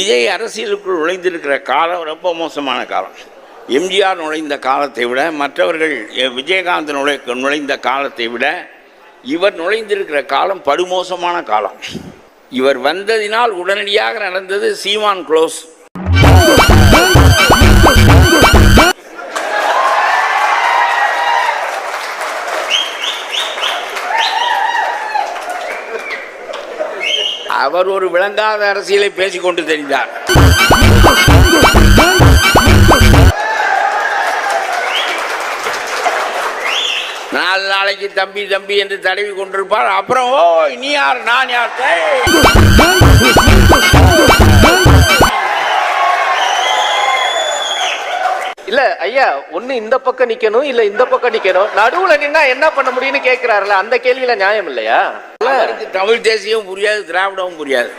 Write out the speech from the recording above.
விஜய் அரசியலுக்குள் நுழைந்திருக்கிற காலம் ரொம்ப மோசமான காலம். எம்ஜிஆர் நுழைந்த காலத்தை விட மற்றவர்கள் விஜயகாந்த் நுழை நுழைந்த காலத்தை விட இவர் நுழைந்திருக்கிற காலம் படுமோசமான காலம். இவர் வந்ததினால் உடனடியாக நடந்தது சீமான் க்ளோஸ். அவர் ஒரு விளங்காத அரசியலை பேசிக்கொண்டு தெரிந்தார். நாலு நாளைக்கு தம்பி தம்பி என்று தடவி கொண்டிருப்பார். அப்புறம் ஓ நீ யார்? நான் யார் இல்ல ஐயா ஒண்ணு இந்த பக்கம் நிக்கணும் இல்ல இந்த பக்கம் நிக்கணும். நடுவுல நின்னா என்ன பண்ண முடியும்னு கேக்குறாருல அந்த கேள்வியில நியாயம் இல்லையா? தமிழ் தேசியம் புரியாது திராவிடமும் புரியாது.